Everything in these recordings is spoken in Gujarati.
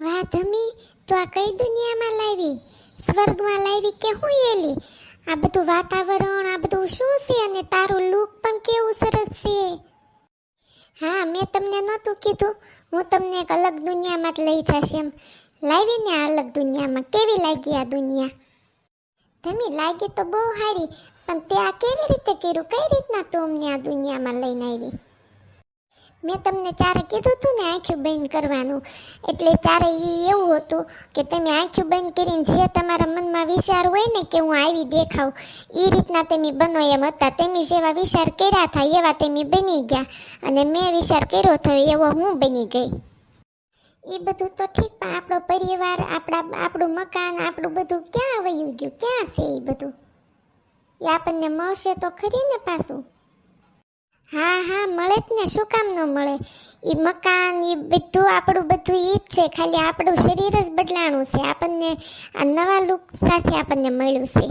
વાહ, ધમી. તો આ કઈ દુનિયામાં લાવી? સ્વર્ગમાં લાવી કે હું એલી? આ બધું વાતાવરણ, આ બધું શું છે અને તારું લુક પણ કેવું સરસ છે? હા, મેં તમને નહોતું કીધું. હું તમને એક અલગ દુનિયામાં જ લઈ જશે એમ. લાવીને આ અલગ દુનિયામાં. કેવી લાગી આ દુનિયા? ધમી, લાગી તો બહુ સારી. પણ તે આ કેવી રીતે કર્યું? કઈ રીતના તું અમને આ દુનિયામાં લઈને આવી? મેં તમને ત્યારે કીધું હતું ને આંખ્યું બંધ કરવાનું. એટલે ત્યારે એ એવું હતું કે તમે આંખ્યું બંધ કરીને જે તમારા મનમાં વિચાર હોય ને કે હું આવી દેખાવ એ રીતના તમે બનો એમ હતા. તમે જેવા વિચાર કર્યા હતા, એવા તમે બની ગયા. અને મેં વિચાર કર્યો થયો એવો હું બની ગઈ. એ બધું તો ઠીક, પણ આપણો પરિવાર, આપણા, આપણું મકાન, આપણું બધું ક્યાં વયું ગયું? ક્યાં છે એ બધું? એ આપણને મળશે તો ખરી ને પાછું. હા હા, મળે જ ને. શું કામ ન મળે? એ મકાન એ બધું, આપણું બધું એ જ છે. ખાલી આપણું શરીર જ બદલાણું છે. આપણને આ નવા લુક સાથે આપણને મળ્યું છે.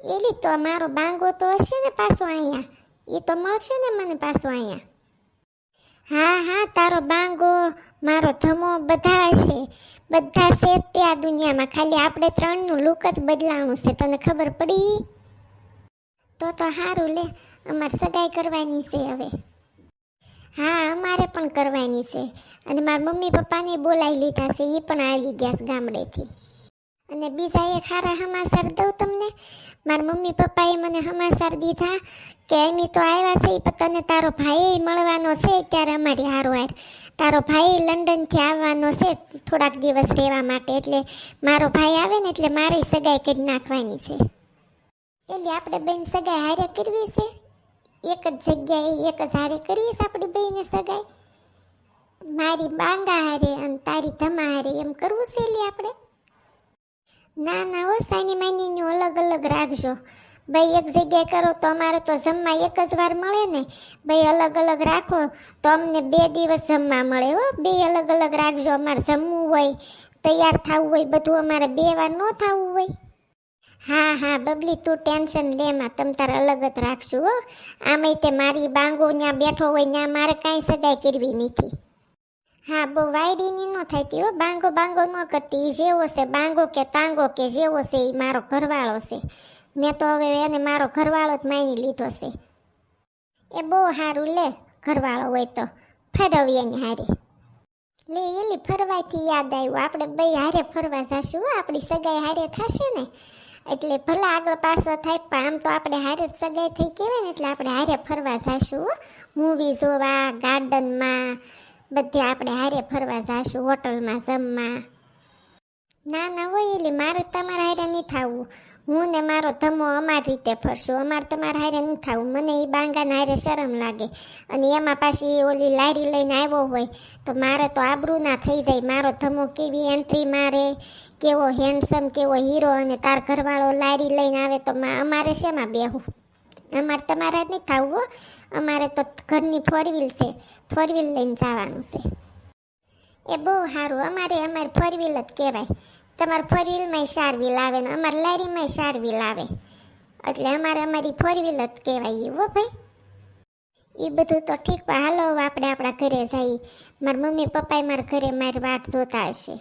એલી તો મારો બાંગો તો હશે ને પાછો અહીંયા? એ તો મળશે ને મને પાછો અહીંયા? હા હા, તારો બાંગો, મારો ધમો બધા હશે. બધા છે તે આ દુનિયામાં. ખાલી આપણે ત્રણનું લુક જ બદલાણું છે. તને ખબર પડી? તો તો સારું લે, અમારે સગાઈ કરવાની છે હવે. હા, અમારે પણ કરવાની છે. અને મારા મમ્મી પપ્પાને બોલાવી લીધા છે એ પણ આવી ગયા ગામડેથી. અને બીજા એક સારા સમાચાર દઉં તમને. મારા મમ્મી પપ્પાએ મને સમાચાર દીધા કે એમી તો આવ્યા છે એ તને તારો ભાઈ મળવાનો છે ત્યારે અમારી આર તારો ભાઈ લંડનથી આવવાનો છે, થોડાક દિવસ રહેવા માટે. એટલે મારો ભાઈ આવે ને, એટલે મારી સગાઈ કરી નાખવાની છે. એટલે આપણે બેન સગાઈ હારે કરવી છે? એક જ જગ્યાએ એક જ હારે કરવી છે આપણી બેને સગાઈ? મારી બાંગા હારે અને તારી ધમા હારે એમ કરવું છે એટલે આપણે? ના ના, હો, સાની માનીનું અલગ અલગ રાખજો. ભાઈ, એક જગ્યાએ કરો તો અમારે તો જમવા એક જ વાર મળે ને? ભાઈ, અલગ અલગ રાખો તો અમને બે દિવસ જમવા મળે, હો. બે અલગ અલગ રાખજો, અમારે જમવું હોય, તૈયાર થવું હોય, બધું અમારે બે વાર ન થવું હોય. હા હા, બબલી, તું ટેન્શન લે માં, તમ તારે અલગ જ રાખશું, હો. આમેય તે મારી બાંગો ત્યાં બેઠો હોય ત્યાં મારે કાંઈ સગાઈ કરવી નથી. હા, બહુ વાયડીની ન થતી હો. બાંગો બાંગો ન કરતી એ જેવો છે, બાંગો કે તાંગો કે જેવો છે એ મારો ઘરવાળો છે. મેં તો હવે એને મારો ઘરવાળો જ માની લીધો છે. એ બહુ સારું લે, ઘરવાળો હોય તો. ફરવીએ ને હારે. લે, એલી ફરવાથી યાદ આવ્યું, આપણે બે હારે ફરવા જશું આપણી સગાઈ હારે થશે ને. એટલે ભલે આગળ પાછળ થાય, પણ આમ તો આપણે હારે સગાઈ થઈ કહેવાય ને, એટલે આપણે હારે ફરવા જઈશું મૂવી જોવા ગાર્ડનમાં બધે આપણે હારે ફરવા જાશું હોટલમાં જમવા ના ના હોય એટલે મારે તમારા હારે નહીં થવું. હું ને મારો ધમો અમારી રીતે ફરશું. અમારે તમારા હારે નહીં થવું. મને એ બાંગાના હારે શરમ લાગે. અને એમાં પાછી ઓલી લારી લઈને આવ્યો હોય, તો મારે તો આબરૂ ના થઈ જાય. મારો ધમો કેવી એન્ટ્રી મારે, કેવો હેન્ડસમ કેવો હીરો અને તાર ઘરવાળો લારી લઈને આવે તો અમારે શેમાં બેહું? અમારે તમારે નહીં થવું અમારે તો ઘરની ફોર છે. ફોર લઈને જવાનું છે. એ બહુ સારું. અમારે અમારે ફોર વ્હીલ જ કહેવાય. તમારે ફોર વ્હીલમાંય ચાર વ્હીલ આવે ને અમારે લારીમાંય ચાર વ્હીલ આવે. એટલે અમારે અમારી ફોર વ્હીલ જ કહેવાય હો ભાઈ. એ બધું તો ઠીક, પણ હાલો આપણે આપણા ઘરે જઈએ મારા મમ્મી પપ્પાએ મારા ઘરે મારી વાટ જોતા હશે.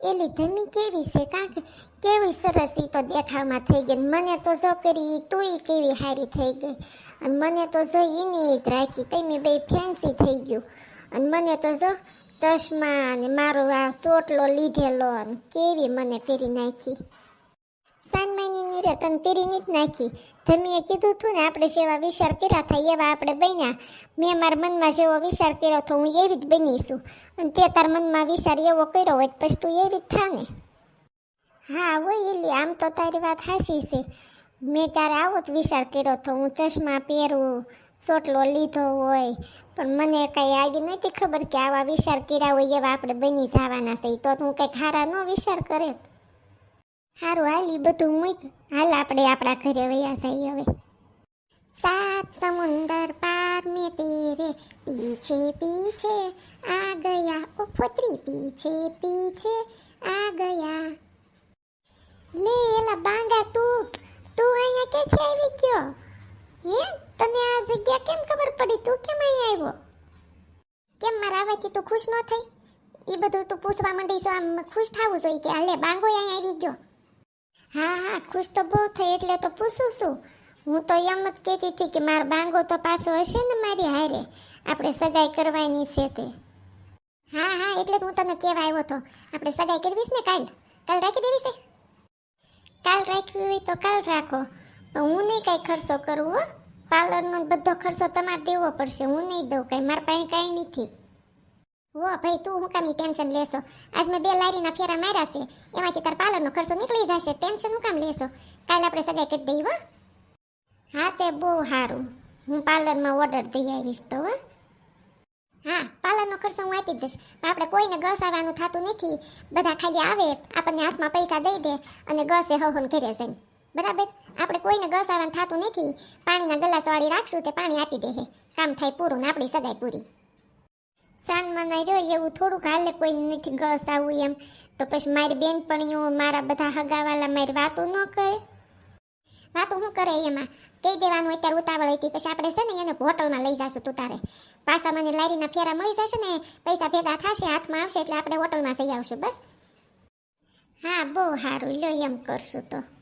એલી ધમી કેવી છે કાંક? કેવી સરસ ઈ તો દેખાવમાં થઈ ગઈ. મને તો જો કરી તું કેવી સારી થઈ ગઈ. અને મને તો જો એની જ રાખી તમે બે ફેન્સી થઈ ગયું. અને મને તો જો ચશ્મા અને મારો આ ચોટલો લીધેલો અને કેવી મને કરી નાખી. સાનમાની રે તને તેરીની જ નાખી. ધમીએ કીધું હતું ને આપણે જેવા વિચાર કર્યા થાય એવા આપણે બન્યા. મેં મારા મનમાં જેવો વિચાર કર્યો તો હું એવી જ બની છું અને તે તાર મનમાં વિચાર એવો કર્યો હોય પછી તું એવી જ થા ને હા, હોય એલી, આમ તો તારી વાત હાસી છે. મેં ત્યારે આવો જ વિચાર કર્યો તો હું ચશ્મા પહેરું ચોટલો લીધો હોય. પણ મને કંઈ આવી નથી ખબર કે આવા વિચાર કર્યા હોય એવા આપણે બની જવાના છે. તો હું કંઈક હારા નો વિચાર કરે. સારું હાલ ઈ બધું મૂક. હાલ આપણે આપણા ઘરે વયા જઈએ હવે. સાત સમુંદર પાર મેં તેરે પીછે પીછે. આ ગયા ઓ ફોતરી પીછે પીછે. આ ગયા. લે, એલા બાંગા તું. તું અહીંયા ક્યાંથી આવી ગયો? હે? તને આ જગ્યા કેમ ખબર પડી? તું કેમ અહીંયા આવ્યો? કેમ મારા આવવાથી તું ખુશ ન થઈ? એ બધું તું પૂછવા માંડી છો આમ ખુશ થવું જોઈએ કે, હાલે બાંગો અહીંયા આવી ગયો. હા હા, ખુશ તો બહુ થઈ, એટલે તો પૂછું છું હું તો એમ જ કહેતી હતી કે મારો બાંગો તો પાછો હશે ને મારી હારે. આપણે સગાઈ કરવાની છે તે. હા હા, એટલે જ હું તને કહેવા આવ્યો હતો. આપણે સગાઈ કરવીશ ને કાલ? કાલ રાખી દેવી છે? કાલ રાખવી હોય તો કાલ રાખો. પણ હું નહીં કાંઈ ખર્ચો કરું, હો. પાર્લરનો બધો ખર્ચો તમારે દેવો પડશે. હું નહીં દઉં કાંઈ. મારા પાસે કાંઈ નથી. હો ભાઈ, તું હું કામની ટેન્શન લેશો? આજ મેં બે લારીના ફેરા માર્યા છે. એમાંથી તાર પાર્લરનો ખર્ચો નીકળી જશે. ટેન્શન હું કામ લેશો? કાલે આપણે સગાઈ કરી દઈએ હો. તે બહુ સારું. હું પાર્લરમાં ઓર્ડર દઈ આવીશ તો, હો. હા, પાર્લરનો ખર્ચો હું આપી દઈશ. પણ આપણે કોઈને ઘસાવાનું થતું નથી. બધા ખાલી આવે, આપણને હાથમાં પૈસા દઈ દે અને ગસે હહોન ઘરે જઈને. બરાબર? આપણે કોઈને ઘસાવાનું થતું નથી. પાણીના ગલાસ વાળી રાખશું તે પાણી આપી દે કામ થાય પૂરું ને આપણી સગાઈ પૂરી. સાન મનાઈ રહ્યો એવું થોડુંક હાલે કોઈ નથી ગસ આવું એમ. તો પછી મારી બેનપણીઓ મારા બધા હગાવાલા મારી વાતો ન કરે. વાતો શું કરે એમાં? કહી દેવાનું અત્યારે ઉતાવળ હતી. પછી આપણે છે ને એને હોટલમાં લઈ જશું તું તારે. પાછા મને લારીના ફેરા મળી જશે ને, પૈસા ભેગા થશે, હાથમાં આવશે એટલે આપણે હોટલમાં જઈ આવશું, બસ. હા, બહુ સારું. લ્યો એમ કરશું તો.